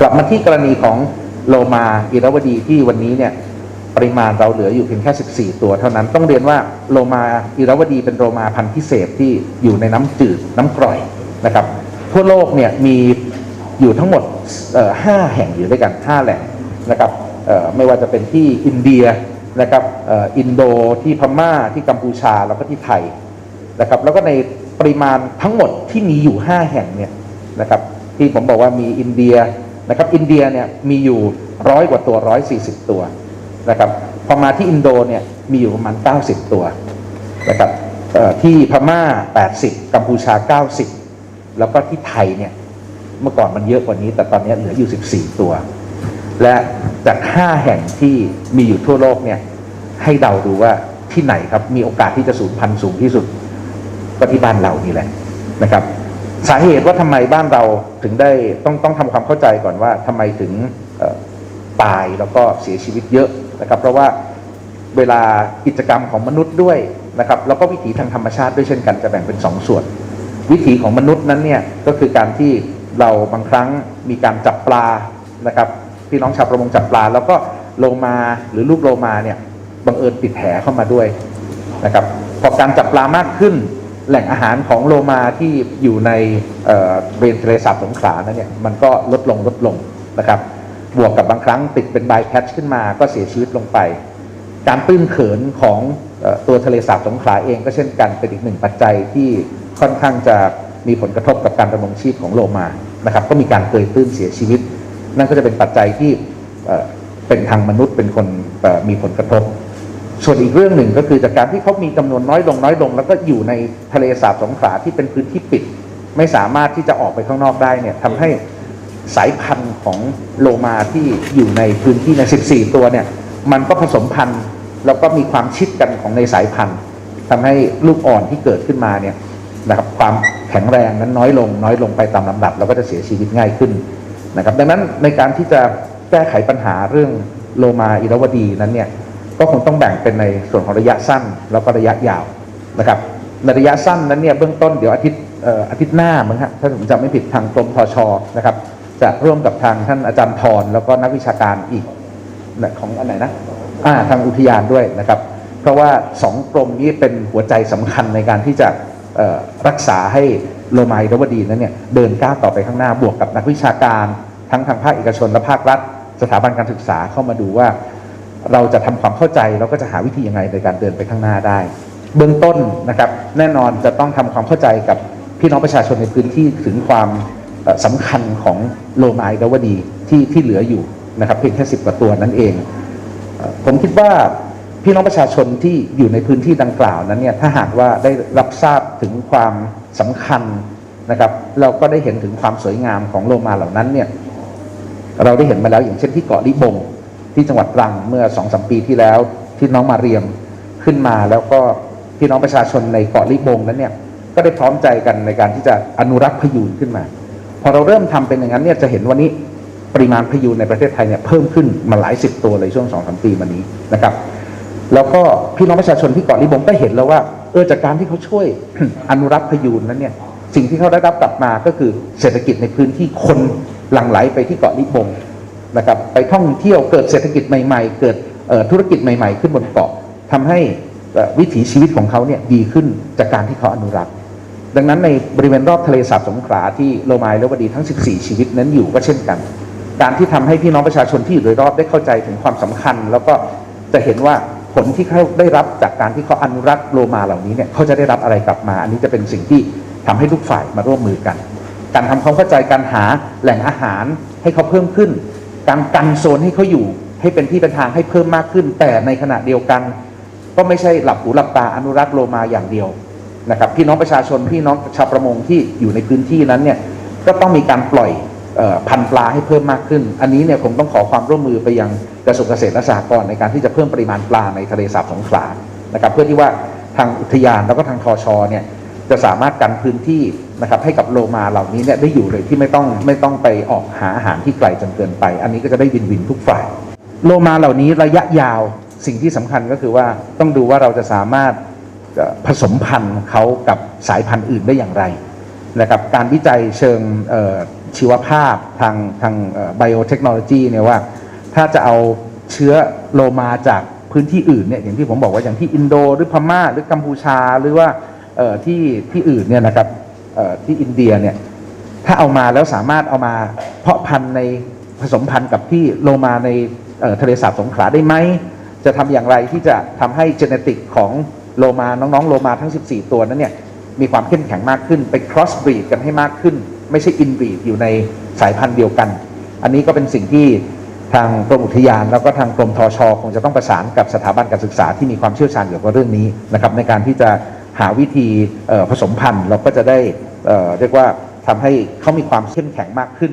กลับมาที่กรณีของโลมาอิรวดีที่วันนี้เนี่ยปริมาณเราเหลืออยู่เพียงแค่ 14 ตัวเท่านั้นต้องเรียนว่าโลมาอิรวดีเป็นโลมาพันธุ์พิเศษที่อยู่ในน้ำจืดน้ำกร่อยนะครับ ทั่วโลกเนี่ยมีอยู่ทั้งหมดห้าแห่งอยู่ด้วยกัน 5 แหล่งนะครับไม่ว่าจะเป็นที่อินเดียนะครับอินโดที่พม่าที่กัมพูชาแล้วก็ที่ไทยนะครับแล้วก็ในปริมาณทั้งหมดที่มีอยู่ 5 แห่งเนี่ยนะครับที่ผมบอกว่ามีอินเดีย นะครับอินเดียเนี่ยมีอยู่ร้อยกว่าตัว140ตัวนะครับพอมาที่อินโดเนี่ยมีอยู่ประมาณ 90 ตัวนะครับที่พม่า 80 กัมพูชา 90 แล้วก็ที่ไทยเนี่ยเมื่อก่อนมันเยอะกว่านี้ แต่ตอนนี้เหลืออยู่ 14 ตัว และจาก 5 แห่งที่มีอยู่ทั่วโลกเนี่ยให้เดาดูว่าที่ไหนครับมีโอกาสที่จะสูญพันธุ์สูงที่สุดก็ที่บ้านเรานี่แหละนะครับ สาเหตุว่าทำไมบ้านเราถึงได้ต้องต้องทำความเข้าใจก่อนว่าทำไมถึงตายแล้วก็เสียชีวิตเยอะนะครับ เพราะว่าเวลากิจกรรมของมนุษย์ด้วยนะครับแล้วก็วิถีทางธรรมชาติด้วยเช่นกันจะแบ่งเป็นสองส่วน วิถีของมนุษย์นั้นเนี่ยก็คือการที่เราบางครั้งมีการจับปลานะครับพี่น้องชาวประมงจับปลา แล้วก็โลมาหรือลูกโลมาเนี่ยบังเอิญติดแหเข้ามาด้วยนะครับพอการจับปลามากขึ้น แหล่งอาหารของโลมาที่อยู่ในเอ่อเบรนทะเลสาบสงขลานั้นเนี่ยมันก็ลดลงลดลงนะครับ บวกกับบางครั้งติดเป็นไบแคชขึ้นมาก็เสียชีวิตลงไป การตื้นเขินของอตัวทะเลสาบสงขลาเองก็เช่นกันเป็นอีกหนึ่งปัจจัยที่ค่อนข้างจะมีผลกระทบกับการดำรงชีพของโลมานะครับ ก็มีการเกยตื้นเสียชีวิต นั่นก็จะเป็นปัจจัยที่เป็นทางมนุษย์เป็นคนมีผลกระทบ ส่วนอีกเรื่องหนึ่งก็คือจากการที่เขามีจำนวนน้อยลงน้อยลง แล้วก็อยู่ในทะเลสาบสงขลาที่เป็นพื้นที่ปิด ไม่สามารถที่จะออกไปข้างนอกได้เนี่ยทำให้สายพันธุ์ของโลมาที่อยู่ในพื้นที่ใน 14 ตัวเนี่ย มันก็ผสมพันธุ์แล้วก็มีความชิดกันของในสายพันธุ์ทำให้ลูกอ่อนที่เกิดขึ้นมาเนี่ยนะครับความแข็งแรงนั้นน้อยลง น้อยลงไปตามลำดับ แล้วก็จะเสียชีวิตง่ายขึ้นนะครับ ดังนั้นในการที่จะแก้ไขปัญหาเรื่องโลมาอิรวดีนั้นเนี่ย ก็คงต้องแบ่งเป็นในส่วนของระยะสั้นแล้วก็ระยะยาวนะครับในระยะสั้นนั้นเนี่ยเบื้องต้นเดี๋ยวอาทิตย์อาทิตย์หน้ามั้งฮะถ้าผมจำไม่ผิดทางกรมทชนะครับ จะร่วมกับทางท่านอาจารย์พรแล้วก็นักวิชาการอีกของอันไหนนะอ่าทางอุทยานด้วยนะครับ เพราะว่าสองกรมนี้เป็นหัวใจสำคัญในการที่จะรักษาให้โลมาอิรวดีนั้นเนี่ยเดินก้าวต่อไปข้างหน้าบวกกับนักวิชาการ ทั้งทางภาคเอกชนและภาครัฐ สถาบันการศึกษาเข้ามาดูว่า เราจะทำความเข้าใจแล้วก็จะหาวิธียังไงในการเดินไปข้างหน้าได้ เบื้องต้นนะครับแน่นอนจะต้องทำความเข้าใจกับพี่น้องประชาชนในพื้นที่ถึงความเอ่อสำคัญของโลมาอิรวดีที่ที่เหลืออยู่นะครับเพียงแค่สิบกว่าตัวนั่นเอง ผมคิดว่าพี่น้องประชาชนที่อยู่ในพื้นที่ดังกล่าวนั้นเนี่ยถ้าหากว่าได้รับทราบถึงความสำคัญนะครับ เราก็ได้เห็นถึงความสวยงามของโลมาเหล่านั้นเนี่ยเราได้เห็นมาแล้วอย่างเช่นที่เกาะลิบง ที่จังหวัดตรังเมื่อสองสมปีที่แล้วที่น้องมาเรียมขึ้นมาแล้วก็พี่น้องประชาชนในเกาะลิบงนั้นเนี่ยก็ได้พร้อมใจกันในการที่จะอนุรักษ์พยูนขึ้นมา พอเราเริ่มทำเป็นอย่างนั้นเนี่ยจะเห็นวันนี้ปริมาณพยูนในประเทศไทยเนี่ยเพิ่มขึ้นมาหลายสิบตัวเลยช่วงสองสามปีมานี้นะครับ แล้วก็พี่น้องประชาชนที่เกาะลิบงก็เห็นแล้วว่าเออจากการที่เขาช่วยอนุรักษ์พยูนนั้นเนี่ยสิ่งที่เขาได้รับกลับมาก็คือเศรษฐกิจในพื้นที่คนหลั่งไหลไปที่เกาะลิบง นะครับไปท่องเที่ยวเกิดเศรษฐกิจใหม่ ๆ เกิดธุรกิจใหม่ ๆ ขึ้นบนเกาะทำให้วิถีชีวิตของเขาเนี่ยดีขึ้นจากการที่เขาอนุรักษ์ ดังนั้นในบริเวณรอบทะเลสาบสงขลาที่โลมาและวดีทั้ง 14 ชีวิตนั้นอยู่ก็เช่นกัน การที่ทำให้พี่น้องประชาชนที่อยู่โดยรอบได้เข้าใจถึงความสำคัญ แล้วก็จะเห็นว่าผลที่เขาได้รับจากการที่เขาอนุรักษ์โลมาเหล่านี้เนี่ยเขาจะได้รับอะไรกลับมา อันนี้จะเป็นสิ่งที่ทำให้ทุกฝ่ายมาร่วมมือกัน การทำความเข้าใจการหาแหล่งอาหารให้เขาเพิ่มขึ้น การกันโซนให้เขาอยู่ ให้เป็นที่เป็นทางให้เพิ่มมากขึ้น แต่ในขณะเดียวกัน ก็ไม่ใช่หลับหูหลับตาอนุรักษ์โลมาอย่างเดียวนะครับพี่น้องประชาชนพี่น้องชาวประมงที่อยู่ในพื้นที่นั้นเนี่ยก็ต้องมีการปล่อยออพันปลาให้เพิ่มมากขึ้น อันนี้เนี่ยผมต้องขอความร่วมมือไปยังกระทรวงเกษตรและสหกรณ์ในการที่จะเพิ่มปริมาณปลาในทะเลสาบสงขลานะครับเพื่อที่ว่าทางอุทยานแล้วก็ทางทชเนี่ย จะสามารถกันพื้นที่นะครับให้กับโลมาเหล่านี้เนี่ยได้อยู่เลยที่ไม่ต้องไม่ต้องไปออกหาอาหารที่ไกลจนเกินไป อันนี้ก็จะได้วินวินทุกฝ่าย โลมาเหล่านี้ระยะยาวสิ่งที่สำคัญก็คือว่าต้องดูว่าเราจะสามารถผสมพันธุ์เขากับสายพันธุ์อื่นได้อย่างไรนะครับการวิจัยเชิงชีวภาพทางทางไบโอเทคโนโลยีเนี่ยว่า ถ้าจะเอาเชื้อโลมาจากพื้นที่อื่นเนี่ยอย่างที่ผมบอกว่าอย่างที่อินโดหรือพม่าหรือกัมพูชาหรือว่า ที่ที่อื่นเนี่ยนะครับที่อินเดียเนี่ยถ้าเอามาแล้วสามารถเอามาเพาะพันธุ์ในผสมพันธุ์กับที่โลมาในทะเลสาบสงขลาได้ไหมจะทำอย่างไรที่จะทำให้เจเนติกของโลมาน้องๆโลมาทั้ง 14 ตัวนั้นเนี่ยมีความเข้มแข็งมากขึ้นไป cross breed กันให้มากขึ้น ไม่ใช่ in breed อยู่ในสายพันธุ์เดียวกัน อันนี้ก็เป็นสิ่งที่ทางกรมอุทยาน แล้วก็ทางกรมทชคงจะต้องประสานกับสถาบันการศึกษาที่มีความเชี่ยวชาญเกี่ยวกับเรื่องนี้นะครับในการที่จะ หาวิธีผสมพันธุ์เราก็จะได้เอ่อเรียกว่าทำให้เขามีความเข้มแข็งมากขึ้น